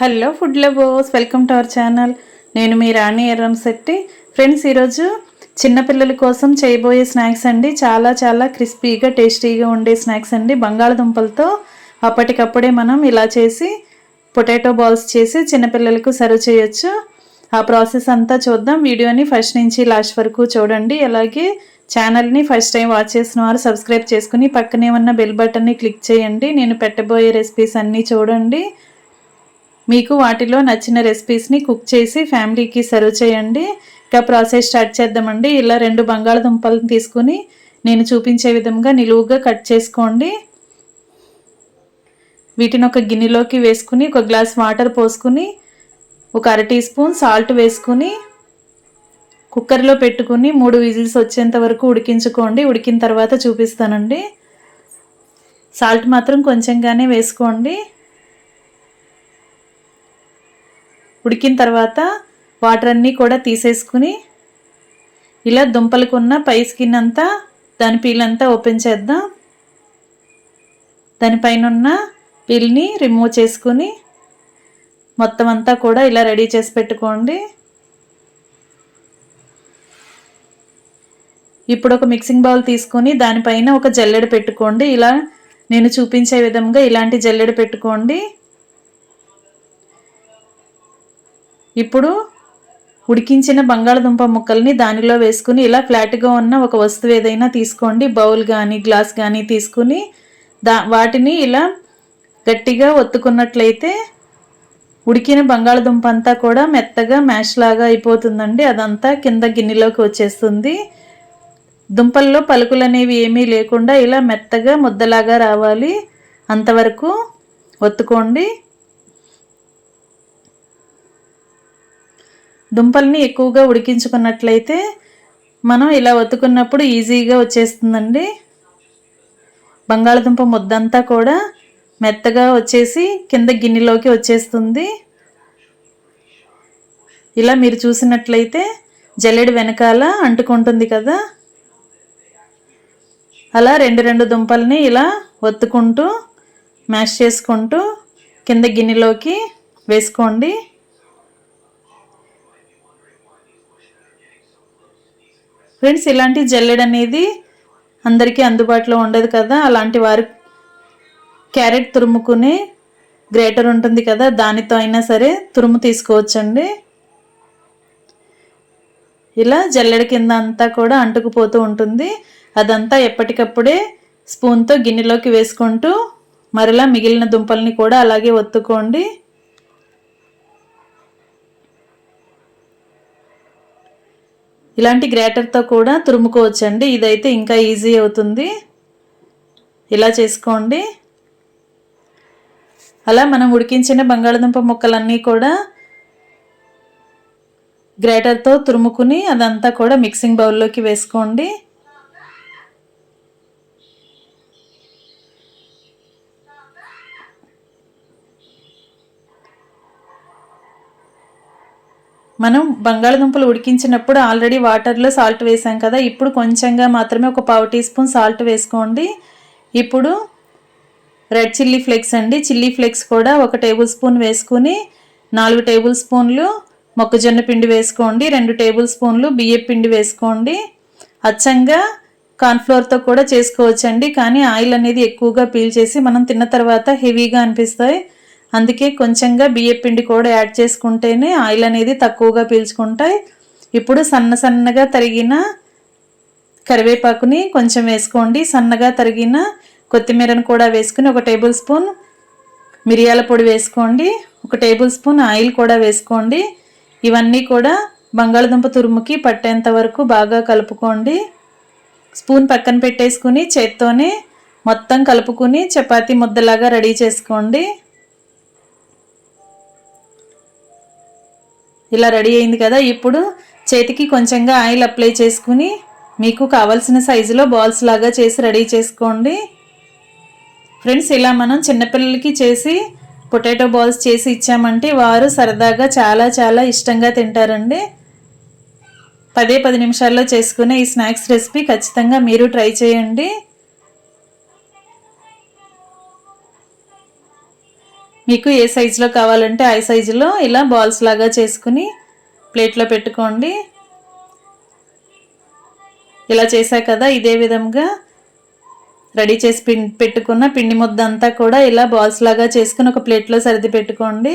Hello food lovers welcome to our channel. నేను మీ Rani Erram Shetty. Friends ఈరోజు చిన్నపిల్లల కోసం చేయబోయే స్నాక్స్ అండి. చాలా చాలా క్రిస్పీగా టేస్టీగా ఉండే స్నాక్స్ అండి. బంగాళదుంపలతో అప్పటికప్పుడే మనం ఇలా చేసి పొటాటో బాల్స్ చేసి చిన్నపిల్లలకు సర్వ్ చేయొచ్చు. ఆ ప్రాసెస్ అంతా చూద్దాం. వీడియోని ఫస్ట్ నుంచి లాస్ట్ వరకు చూడండి. అలాగే ఛానల్ని ఫస్ట్ టైం వాచ్ చేసిన వారు సబ్స్క్రైబ్ చేసుకుని పక్కనే ఉన్న బెల్ బటన్ని క్లిక్ చేయండి. నేను పెట్టబోయే రెసిపీస్ అన్నీ చూడండి. మీకు వాటిలో నచ్చిన రెసిపీస్ని కుక్ చేసి ఫ్యామిలీకి సర్వ్ చేయండి. ఇంకా ప్రాసెస్ స్టార్ట్ చేద్దామండి. ఇలా రెండు బంగాళదుంపలను తీసుకుని నేను చూపించే విధంగా నిలువుగా కట్ చేసుకోండి. వీటిని ఒక గిన్నెలోకి వేసుకుని ఒక గ్లాస్ వాటర్ పోసుకుని ఒక అర టీ స్పూన్ సాల్ట్ వేసుకుని కుక్కర్లో పెట్టుకుని మూడు విజిల్స్ వచ్చేంత వరకు ఉడికించుకోండి. ఉడికిన తర్వాత చూపిస్తానండి. సాల్ట్ మాత్రం కొంచెంగానే వేసుకోండి. ఉడికిన తర్వాత వాటర్ అన్నీ కూడా తీసేసుకుని ఇలా దుంపలకున్న పై స్కిన్ అంతా దాని పీల్ అంతా ఓపెన్ చేద్దాం. దానిపైన ఉన్న పీల్ని రిమూవ్ చేసుకుని మొత్తం అంతా కూడా ఇలా రెడీ చేసి పెట్టుకోండి. ఇప్పుడు ఒక మిక్సింగ్ బౌల్ తీసుకొని దానిపైన ఒక జల్లెడ పెట్టుకోండి. ఇలా నేను చూపించే విధంగా ఇలాంటి జల్లెడ పెట్టుకోండి. ఇప్పుడు ఉడికించిన బంగాళదుంప ముక్కల్ని దానిలో వేసుకుని ఇలా ఫ్లాట్గా ఉన్న ఒక వస్తువు ఏదైనా తీసుకోండి. బౌల్ కానీ గ్లాస్ కానీ తీసుకుని దా వాటిని ఇలా గట్టిగా ఒత్తుకున్నట్లయితే ఉడికిన బంగాళదుంప అంతా కూడా మెత్తగా మ్యాష్ లాగా అయిపోతుందండి. అదంతా కింద గిన్నెలోకి వచ్చేస్తుంది. దుంపల్లో పలుకులు అనేవి ఏమీ లేకుండా ఇలా మెత్తగా ముద్దలాగా రావాలి. అంతవరకు ఒత్తుకోండి. దుంపల్ని ఎక్కువగా ఉడికించుకున్నట్లయితే మనం ఇలా ఒత్తుకున్నప్పుడు ఈజీగా వచ్చేస్తుందండి. బంగాళదుంప ముద్దంతా కూడా మెత్తగా వచ్చేసి కింద గిన్నెలోకి వచ్చేస్తుంది. ఇలా మీరు చూసినట్లయితే జల్లెడి వెనకాల అంటుకుంటుంది కదా. అలా రెండు రెండు దుంపల్ని ఇలా ఒత్తుకుంటూ మ్యాష్ చేసుకుంటూ కింద గిన్నెలోకి వేసుకోండి. ఫ్రెండ్స్ ఇలాంటి జల్లెడ అనేది అందరికీ అందుబాటులో ఉండదు కదా? అలాంటి వారు క్యారెట్ తురుముకునే గ్రేటర్ ఉంటుంది కదా? దానితో అయినా సరే తురుము తీసుకోవచ్చండి. ఇలా జల్లెడ కింద అంతా కూడా అంటుకుపోతూ ఉంటుంది. అదంతా ఎప్పటికప్పుడే స్పూన్తో గిన్నెలోకి వేసుకుంటూ మరలా మిగిలిన దుంపల్ని కూడా అలాగే ఒత్తుకోండి. ఇలాంటి గ్రేటర్తో కూడా తురుముకోవచ్చండి. ఇదైతే ఇంకా ఈజీ అవుతుంది. ఇలా చేసుకోండి. అలా మనం ఉడికించిన బంగాళదుంప ముక్కలన్నీ కూడా గ్రేటర్తో తురుముకుని అదంతా కూడా మిక్సింగ్ బౌల్లోకి వేసుకోండి. మనం బంగాళదుంపలు ఉడికించినప్పుడు ఆల్రెడీ వాటర్లో సాల్ట్ వేసాం కదా ఇప్పుడు కొంచెంగా మాత్రమే ఒక పావు టీ స్పూన్ సాల్ట్ వేసుకోండి. ఇప్పుడు రెడ్ చిల్లీ ఫ్లేక్స్ అండి చిల్లీ ఫ్లేక్స్ కూడా ఒక టేబుల్ స్పూన్ వేసుకుని నాలుగు టేబుల్ స్పూన్లు మొక్కజొన్న పిండి వేసుకోండి రెండు టేబుల్ స్పూన్లు బియ్యం పిండి వేసుకోండి. అచ్చంగా కార్న్ఫ్లోర్తో కూడా చేసుకోవచ్చండి కానీ ఆయిల్ అనేది ఎక్కువగా పీల్ చేసి మనం తిన్న తర్వాత హెవీగా అనిపిస్తాయి. అందుకే కొంచెంగా బియ్య పిండి కూడా యాడ్ చేసుకుంటేనే ఆయిల్ అనేది తక్కువగా పీల్చుకుంటాయి. ఇప్పుడు సన్న సన్నగా తరిగిన కరివేపాకుని కొంచెం వేసుకోండి. సన్నగా తరిగిన కొత్తిమీరను కూడా వేసుకుని ఒక టేబుల్ స్పూన్ మిరియాల పొడి వేసుకోండి. ఒక టేబుల్ స్పూన్ ఆయిల్ కూడా వేసుకోండి. ఇవన్నీ కూడా బంగాళదుంప తురుముకి పట్టేంత వరకు బాగా కలుపుకోండి. స్పూన్ పక్కన పెట్టేసుకుని చేత్తోనే మొత్తం కలుపుకుని చపాతీ ముద్దలాగా రెడీ చేసుకోండి. ఇలా రెడీ అయింది కదా ఇప్పుడు చేతికి కొంచెంగా ఆయిల్ అప్లై చేసుకుని మీకు కావలసిన సైజులో బాల్స్ లాగా చేసి రెడీ చేసుకోండి. ఫ్రెండ్స్ ఇలా మనం చిన్నపిల్లలకి చేసి పొటాటో బాల్స్ చేసి ఇచ్చామంటే వారు సరదాగా చాలా చాలా ఇష్టంగా తింటారండి. పదే పది నిమిషాల్లో చేసుకునే ఈ స్నాక్స్ రెసిపీ ఖచ్చితంగా మీరు ట్రై చేయండి. మీకు ఏ సైజులో కావాలంటే ఆ సైజులో ఇలా బాల్స్ లాగా చేసుకుని ప్లేట్లో పెట్టుకోండి. ఇలా చేశా కదా ఇదే విధంగా రెడీ చేసి పిం పెట్టుకున్న పిండి ముద్ద అంతా కూడా ఇలా బాల్స్ లాగా చేసుకుని ఒక ప్లేట్లో సర్ది పెట్టుకోండి.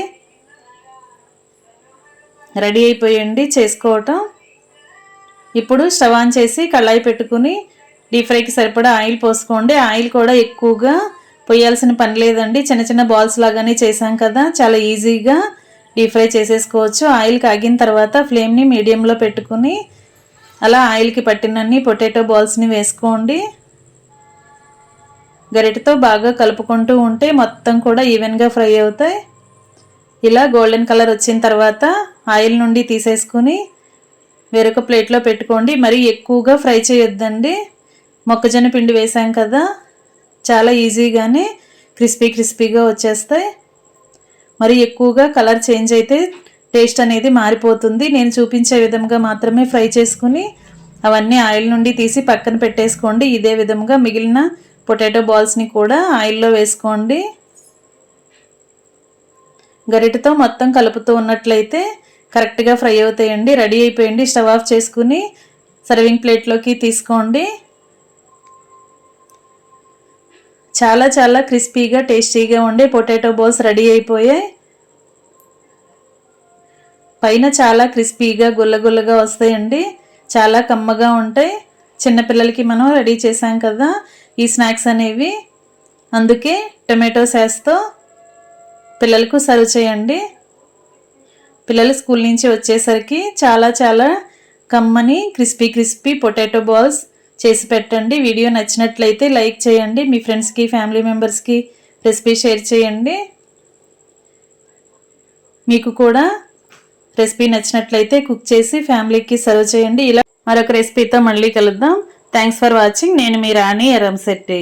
రెడీ అయిపోయండి చేసుకోవటం. ఇప్పుడు స్టవ్ ఆన్ చేసి కళాయి పెట్టుకుని డీప్ ఫ్రైకి సరిపడా ఆయిల్ పోసుకోండి. ఆయిల్ కూడా ఎక్కువగా పొయ్యాల్సిన పని లేదండి. చిన్న చిన్న బాల్స్ లాగానే చేసాం కదా. చాలా ఈజీగా డీప్ ఫ్రై చేసేసుకోవచ్చు. ఆయిల్ కాగిన తర్వాత ఫ్లేమ్ని మీడియంలో పెట్టుకుని అలా ఆయిల్కి పట్టినన్ని పొటాటో బాల్స్ని వేసుకోండి. గరిటతో బాగా కలుపుకుంటూ ఉంటే మొత్తం కూడా ఈవెన్గా ఫ్రై అవుతాయి. ఇలా గోల్డెన్ కలర్ వచ్చిన తర్వాత ఆయిల్ నుండి తీసేసుకుని వేరొక ప్లేట్లో పెట్టుకోండి. మరి ఎక్కువగా ఫ్రై చేయొద్దండి. మొక్కజొన్న పిండి వేసాం కదా. చాలా ఈజీగానే క్రిస్పీ క్రిస్పీగా వచ్చేస్తాయి. మరి ఎక్కువగా కలర్ చేంజ్ అయితే టేస్ట్ అనేది మారిపోతుంది. నేను చూపించే విధంగా మాత్రమే ఫ్రై చేసుకుని అవన్నీ ఆయిల్ నుండి తీసి పక్కన పెట్టేసుకోండి. ఇదే విధంగా మిగిలిన పొటాటో బాల్స్ని కూడా ఆయిల్లో వేసుకోండి. గరిటతో మొత్తం కలుపుతూ ఉన్నట్లయితే కరెక్ట్గా ఫ్రై అవుతాయండి. రెడీ అయిపోయండి. స్టవ్ ఆఫ్ చేసుకుని సర్వింగ్ ప్లేట్లోకి తీసుకోండి. చాలా చాలా క్రిస్పీగా టేస్టీగా ఉండే పొటాటో బాల్స్ రెడీ అయిపోయాయి. పైన చాలా క్రిస్పీగా గుల్లగుల్లగా వస్తాయండి. చాలా కమ్మగా ఉంటాయి. చిన్నపిల్లలకి మనం రెడీ చేసాం కదా ఈ స్నాక్స్ అనేవి. అందుకే టొమాటో సాస్తో పిల్లలకు సర్వ్ చేయండి. పిల్లలు స్కూల్ నుంచి వచ్చేసరికి చాలా చాలా కమ్మని క్రిస్పీ క్రిస్పీ పొటాటో బాల్స్ చేసి పెట్టండి. వీడియో నచ్చినట్లయితే లైక్ చేయండి. మీ ఫ్రెండ్స్కి ఫ్యామిలీ మెంబర్స్కి రెసిపీ షేర్ చేయండి. మీకు కూడా రెసిపీ నచ్చినట్లయితే కుక్ చేసి ఫ్యామిలీకి సర్వ్ చేయండి. ఇలా మరొక రెసిపీతో మళ్ళీ కలుద్దాం. థ్యాంక్స్ ఫర్ వాచింగ్ నేను మీ రాణి ఎరంశెట్టి